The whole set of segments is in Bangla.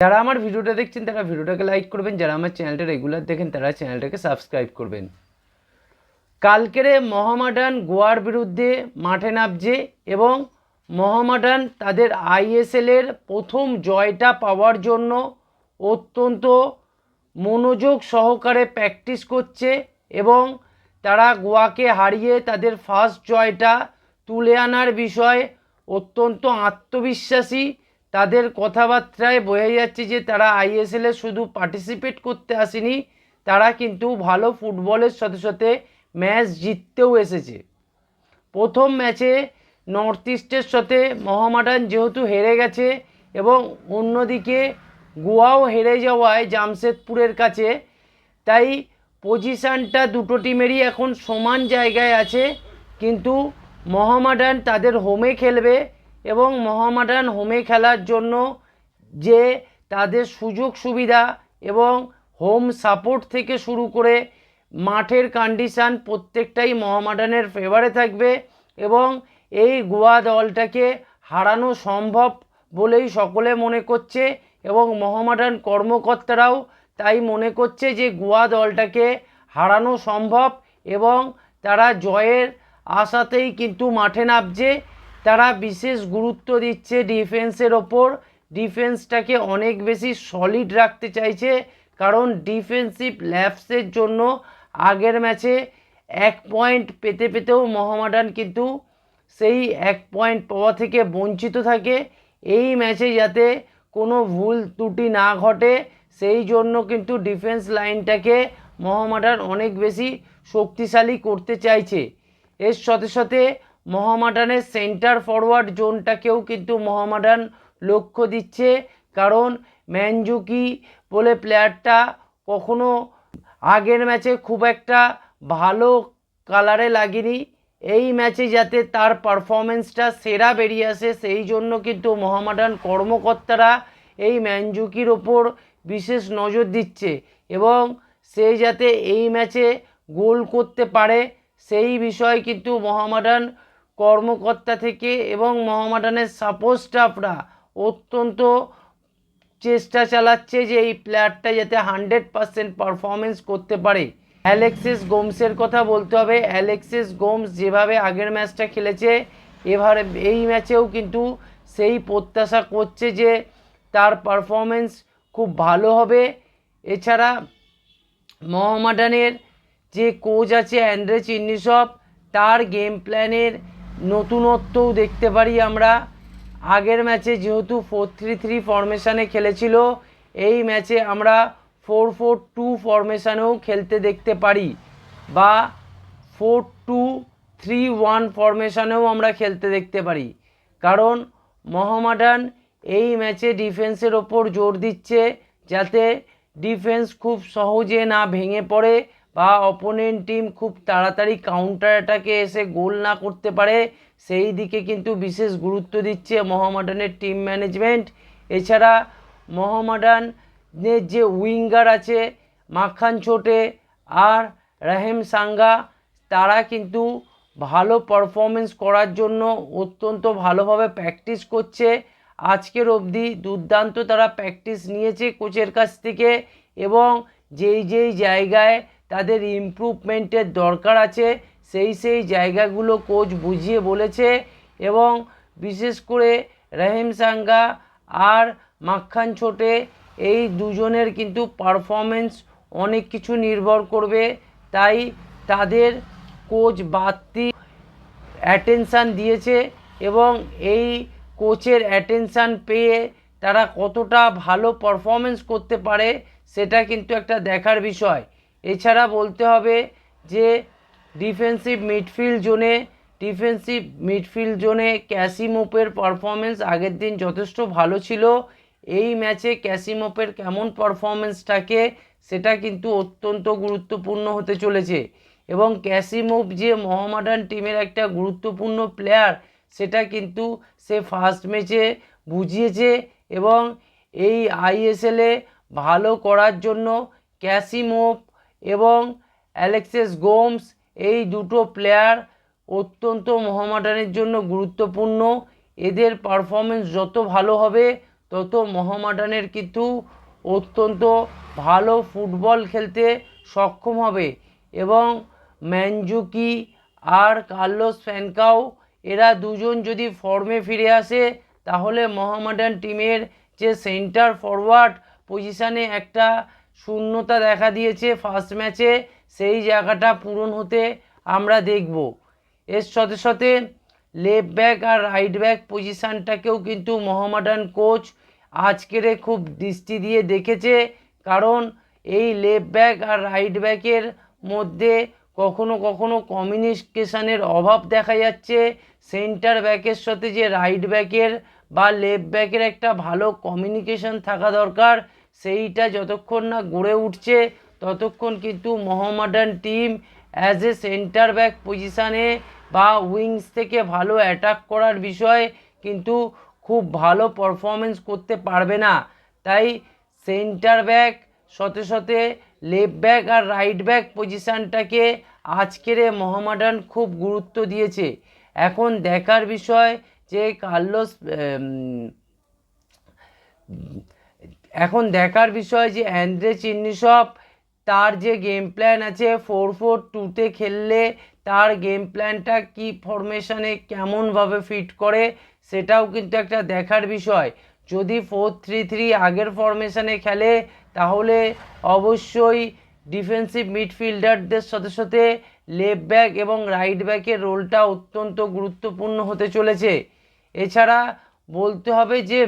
যারা আমার ভিডিওটা দেখছেন, তারা ভিডিওটাকে লাইক করবেন। যারা আমার চ্যানেলটা রেগুলার দেখেন, তারা চ্যানেলটাকে সাবস্ক্রাইব করবেন। কালকেরে মহামাডান গোয়ার বিরুদ্ধে মাঠে নামছে এবং মহামাডান তাদের আইএসএলের প্রথম জয়টা পাওয়ার জন্য অত্যন্ত মনোযোগ সহকারে প্র্যাকটিস করছে এবং তারা গোয়াকে হারিয়ে তাদের ফার্স্ট জয়টা তুলে আনার বিষয়ে অত্যন্ত আত্মবিশ্বাসী তাদের কথাবার্তায় বোঝা যাচ্ছে যে তারা আইএসএলে শুধু পার্টিসিপেট করতে আসেনি, তারা কিন্তু ভালো ফুটবলের সাথে সাথে ম্যাচ জিততেও এসেছে। প্রথম ম্যাচে নর্থ ইস্টের সাথে মহামাডান যেহেতু হেরে গেছে এবং অন্যদিকে গোয়াও হেরে যাওয়ায় জামশেদপুরের কাছে, তাই পজিশানটা দুটো টিমেরই এখন সমান জায়গায় আছে, কিন্তু মহামাডান তাদের হোমে খেলবে। এবং মহামাডান হোমে খেলার জন্য যে তাদের সুযোগ সুবিধা এবং হোম সাপোর্ট থেকে শুরু করে মাঠের কন্ডিশান প্রত্যেকটাই মহামাডানের ফেভারে থাকবে এবং এই গোয়া দলটাকে হারানো সম্ভব বলেই সকলে মনে করছে এবং মহামাডান কর্মকর্তারাও তাই মনে করছে যে গোয়া দলটাকে হারানো সম্ভব এবং তারা জয়ের আশাতেই কিন্তু মাঠে নামছে। তারা বিশেষ গুরুত্ব দিচ্ছে ডিফেন্সের ওপর। ডিফেন্সটাকে অনেক বেশি সলিড রাখতে চাইছে, কারণ ডিফেন্সিভ ল্যাপসের জন্য আগের ম্যাচে এক পয়েন্ট পেতে পেতেও মহামাডান কিন্তু সেই এক পয়েন্ট পাওয়া থেকে বঞ্চিত থাকে। এই ম্যাচে যাতে কোনো ভুল ত্রুটি না ঘটে, সেই জন্য কিন্তু ডিফেন্স লাইনটাকে মহামাডান অনেক বেশি শক্তিশালী করতে চাইছে। এর সাথে সাথে মহামাডানের সেন্টার ফরওয়ার্ড জোনটাকেও কিন্তু মহামাডান লক্ষ্য দিচ্ছে। কারণ ম্যানজুকি বলে প্লেয়ারটা কখনো আগের ম্যাচে খুব একটা ভালো কালারে লাগেনি। এই ম্যাচে যাতে তার পারফরমেন্সটা সেরা বেরিয়ে আসে, সেই জন্য কিন্তু মহামাডান কর্মকর্তারা এই ম্যানজুকির ওপর বিশেষ নজর দিচ্ছে এবং সে যাতে এই ম্যাচে গোল করতে পারে, সেই বিষয়ে কিন্তু মহামাডান কর্মকর্তা থেকে এবং মহামাডানের সাপোর্ট স্টাফরা অত্যন্ত চেষ্টা চালাচ্ছে যে এই প্লেয়ারটা যাতে হান্ড্রেড পারসেন্ট পারফরমেন্স করতে পারে। অ্যালেক্সিস গোমসের কথা বলতে হবে। অ্যালেক্সিস গোমস যেভাবে আগের ম্যাচটা খেলেছে এবারে এই ম্যাচেও কিন্তু সেই প্রত্যাশা করছে যে তার পারফরমেন্স খুব ভালো হবে। এছাড়া মহামাডানের যে কোচ আছে অ্যান্ড্রে চিন্নিসব, তার গেম প্ল্যানের নতুনত্বও দেখতে পারি আমরা। আগের ম্যাচে যেহেতু ফোর থ্রি থ্রি ফরমেশানে খেলেছিল, এই ম্যাচে আমরা ফোর ফোর টু ফরমেশানেও খেলতে দেখতে পারি বা ফোর টু থ্রি ওয়ান ফরমেশানেও আমরা খেলতে দেখতে পারি। কারণ মহামাডান এই ম্যাচে ডিফেন্সের ওপর জোর দিচ্ছে যাতে ডিফেন্স খুব সহজে না ভেঙে পড়ে। বা অপোনেন্ট টিম খুব তাড়াতাড়ি কাউন্টার অ্যাটাকে এসে গোল না করতে পারে, সেই দিকে কিন্তু বিশেষ গুরুত্ব দিচ্ছে মহামাডানের টিম ম্যানেজমেন্ট এছাড়া মহামাডানের যে উইঙ্গার আছে, মাখান ছোটে আর রাহেম সাঙ্গা, তারা কিন্তু ভালো পারফরমেন্স করার জন্য অত্যন্ত ভালোভাবে প্র্যাকটিস করছে। আজকের অবধি দুর্দান্ত তারা প্র্যাকটিস নিয়েছে কোচের কাছ থেকে এবং যেই যেই জায়গায় তাদের ইমপ্রুভমেন্টের দরকার আছে। সেই সেই জায়গাগুলো কোচ বুঝিয়ে বলেছে এবং বিশেষ করে রহিম সাঙ্গা আর মাখান ছোটে এই দুজনের কিন্তু পারফরমেন্স অনেক কিছু নির্ভর করবে। তাই তাদের কোচ বাড়তি অ্যাটেনশান দিয়েছে এবং এই কোচের অ্যাটেনশান পেয়ে তারা কতটা ভালো পারফরমেন্স করতে পারে সেটা কিন্তু একটা দেখার বিষয়। এছাড়া বলতে হবে যে ডিফেন্সিভ মিডফিল্ড জোনে ডিফেন্সিভ মিডফিল্ড জোনে ক্যাসিমোপের পারফরমেন্স আগের দিন যথেষ্ট ভালো ছিল। এই ম্যাচে ক্যাসিমোপের কেমন পারফরমেন্স থাকে সেটা কিন্তু অত্যন্ত গুরুত্বপূর্ণ হতে চলেছে। এবং ক্যাসিমোভ যে মহামাডান টিমের একটা গুরুত্বপূর্ণ প্লেয়ার সেটা কিন্তু সে ফার্স্ট ম্যাচে বুঝিয়েছে এবং এই আইএসএলে ভালো করার জন্য ক্যাসিমোভ এবং অ্যালেক্সেস গোমস, এই দুটো প্লেয়ার অত্যন্ত মহামাডানের জন্য গুরুত্বপূর্ণ। এদের পারফরমেন্স যত ভালো হবে, তত মোহামেডানের কিন্তু অত্যন্ত ভালো ফুটবল খেলতে সক্ষম হবে। এবং ম্যানজুকি আর কার্লোস ফ্যানকাও, এরা দুজন যদি ফর্মে ফিরে আসে, তাহলে মোহামেডান টিমের যে সেন্টার ফরওয়ার্ড পজিশানে একটা শূন্যতা দেখা দিয়েছে ফার্স্ট ম্যাচে সেই জায়গাটা পূরণ হতে আমরা দেখব। এর সাথে সাথে লেফট ব্যাক আর রাইট ব্যাক পজিশানটাকেও কিন্তু মোহামেডান কোচ আজকের খুব দৃষ্টি দিয়ে দেখেছে, কারণ এই লেফট ব্যাক আর রাইট ব্যাকের মধ্যে কখনো কখনো কমিউনিকেশানের অভাব দেখা যাচ্ছে। সেন্টার ব্যাকের সাথে যে রাইট ব্যাকের বা লেফট ব্যাকের একটা ভালো কমিউনিকেশন থাকা দরকার সেইটা যতক্ষণ না গড়ে উঠছে, ততক্ষণ কিন্তু Mohammedan team as a centre back পজিশানে বা উইংস থেকে ভালো অ্যাটাক করার বিষয়ে কিন্তু খুব ভালো পারফরমেন্স করতে পারবে না। তাই সেন্টার ব্যাক সাথে সাথে লেফট ব্যাক আর রাইট ব্যাক পজিশানটাকে আজকের এ খুব গুরুত্ব দিয়েছে। এখন দেখার বিষয় যে কার্লোস এখন দেখার বিষয় যে অ্যান্দ্রে চিন্নিসব তার যে গেম প্ল্যান আছে ফোর ফোর টুতে খেললে তার গেম প্ল্যানটা কি ফরমেশানে কেমনভাবে ফিট করে, সেটাও কিন্তু একটা দেখার বিষয়। যদি ফোর থ্রি থ্রি আগের ফরমেশানে খেলে, তাহলে অবশ্যই ডিফেন্সিভ মিডফিল্ডারদের সাথে সাথে লেফট ব্যাক এবং রাইট ব্যাকের রোলটা অত্যন্ত গুরুত্বপূর্ণ হতে চলেছে। এছাড়া বলতে হবে যে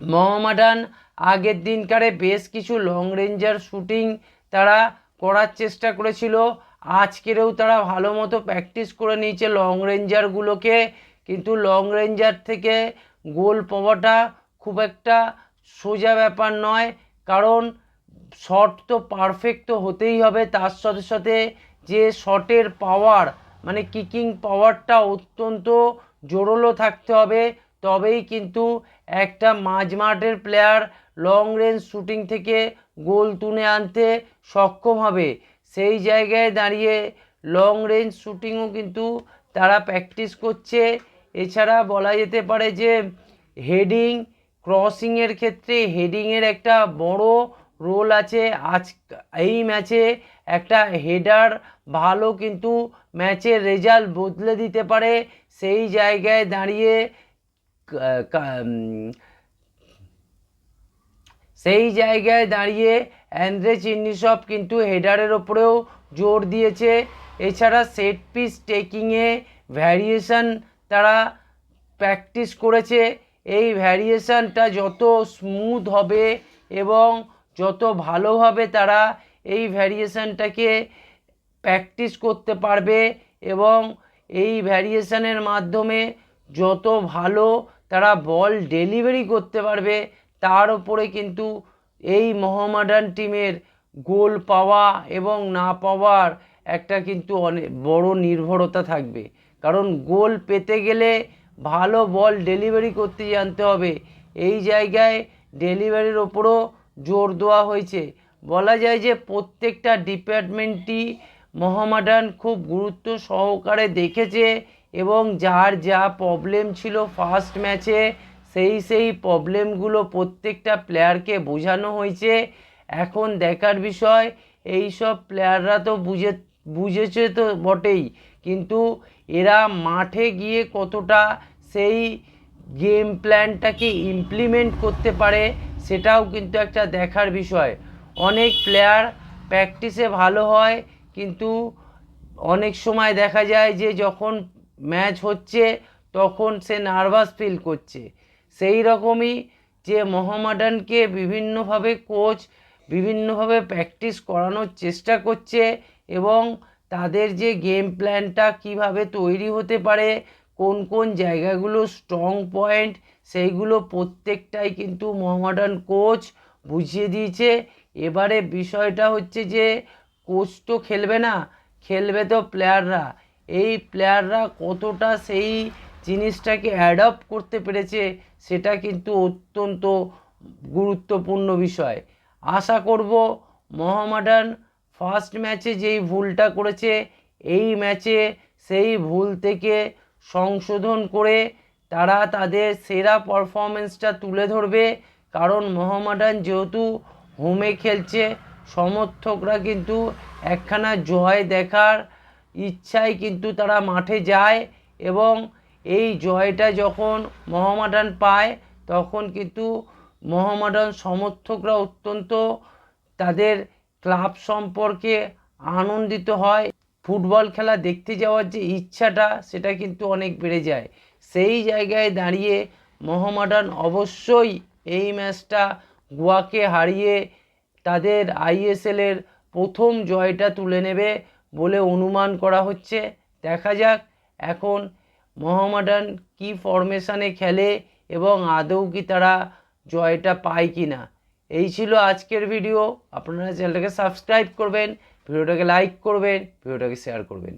মোহামেডান আগের দিনকারে বেশ কিছু লং রেঞ্জার শুটিং তারা করার চেষ্টা করেছিল। আজকেরও তারা ভালো মতো প্র্যাকটিস করে নিয়েছে লং রেঞ্জারগুলোকে কিন্তু লং রেঞ্জার থেকে গোল পাওয়াটা খুব একটা সোজা ব্যাপার নয়। কারণ শট তো পারফেক্ট তো হতেই হবে। তার সাথে সাথে যে শটের পাওয়ার মানে কিকিং পাওয়ারটা অত্যন্ত জোরালো থাকতে হবে। তবেই কিন্তু একটা মাঝমাঠের প্লেয়ার লং রেঞ্জ শুটিং থেকে গোল তুলে আনতে সক্ষম হবে। সেই জায়গায় দাঁড়িয়ে লং রেঞ্জ শুটিংও কিন্তু তারা প্র্যাকটিস করছে। এছাড়া বলা যেতে পারে যে হেডিং ক্রসিংয়ের ক্ষেত্রে হেডিংয়ের একটা বড় রোল আছে। আজ এই ম্যাচে একটা হেডার ভালো কিন্তু ম্যাচের রেজাল্ট বদলে দিতে পারে। সেই জায়গায় দাঁড়িয়ে সেই জায়গায় দাঁড়িয়ে অ্যান্দ্রে চিন্নিসব কিন্তু হেডারের ওপরেও জোর দিয়েছে। এছাড়া সেট পিস টেকিংয়ে ভ্যারিয়েশন তারা প্র্যাকটিস করেছে। এই ভ্যারিয়েশনটা যত স্মুথ হবে এবং যত ভালোভাবে তারা এই ভ্যারিয়েশনটাকে প্র্যাকটিস করতে পারবে এবং এই ভ্যারিয়েশনের মাধ্যমে যত ভালো তারা বল ডেলিভারি করতে পারবে, তার উপরে কিন্তু এই মোহামেডান টিমের গোল পাওয়া এবং না পাওয়ার একটা কিন্তু অনেক বড় নির্ভরতা থাকবে। কারণ গোল পেতে গেলে ভালো বল ডেলিভারি করতে জানতে হবে। এই জায়গায় ডেলিভারির ওপরও জোর দেওয়া হয়েছে। বলা যায় যে প্রত্যেকটা ডিপার্টমেন্টই মোহামেডান খুব গুরুত্ব সহকারে দেখেছে এবং যার যা প্রবলেম ছিল ফার্স্ট ম্যাচে সেই সেই প্রবলেমগুলো প্রত্যেকটা প্লেয়ারকে বোঝানো হয়েছে। এখন দেখার বিষয়, এই সব প্লেয়াররা তো বুঝে, বুঝেছে তো বটেই, কিন্তু এরা মাঠে গিয়ে কতটা সেই গেম প্ল্যানটাকে ইমপ্লিমেন্ট করতে পারে, সেটাও কিন্তু একটা দেখার বিষয়। অনেক প্লেয়ার প্র্যাকটিসে ভালো হয়, কিন্তু অনেক সময় দেখা যায় যে যখন ম্যাচ হচ্ছে, তখন সে নার্ভাস ফিল করছে। সেই রকমই যে মোহামেডানকে বিভিন্নভাবে কোচ বিভিন্নভাবে প্র্যাকটিস করানোর চেষ্টা করছে এবং তাদের যে গেম প্ল্যানটা কীভাবে তৈরি হতে পারে, কোন কোন জায়গাগুলো স্ট্রং পয়েন্ট সেইগুলো প্রত্যেকটাই কিন্তু মোহামেডান কোচ বুঝিয়ে দিয়েছে। এবারে বিষয়টা হচ্ছে যে কোচ তো খেলবে না, খেলবে তো প্লেয়াররা এই প্লেয়াররা কতটা সেই জিনিসটাকে অ্যাডপ্ট করতে পেরেছে, সেটা কিন্তু অত্যন্ত গুরুত্বপূর্ণ বিষয়। আশা করব মোহামেডান ফার্স্ট ম্যাচে যেই ভুলটা করেছে, এই ম্যাচে সেই ভুল থেকে সংশোধন করে তারা তাদের সেরা পারফরমেন্সটা তুলে ধরবে। কারণ মোহামেডান যেহেতু হোমে খেলছে, সমর্থকরা কিন্তু একখানা জয় দেখার ইচ্ছায় কিন্তু তারা মাঠে যায় এবং এই জয়টা যখন মোহামেডান পায়, তখন কিন্তু মোহামেডান সমর্থকরা অত্যন্ত তাদের ক্লাব সম্পর্কে আনন্দিত হয়। ফুটবল খেলা দেখতে যাওয়ার যে ইচ্ছাটা, সেটা কিন্তু অনেক বেড়ে যায়। সেই জায়গায় দাঁড়িয়ে মোহামেডান অবশ্যই এই ম্যাচটা গোয়াকে হারিয়ে তাদের আইএসএলের প্রথম জয়টা তুলে নেবে। বলে অনুমান করা হচ্ছে। দেখা যাক এখন মোহামডান কি ফরমেশানে খেলে এবং আদৌ কি তারা জয়টা পায় কি না এই ছিল আজকের ভিডিও আপনারা চ্যানেলটাকে সাবস্ক্রাইব করবেন, ভিডিওটাকে লাইক করবেন, ভিডিওটাকে শেয়ার করবেন।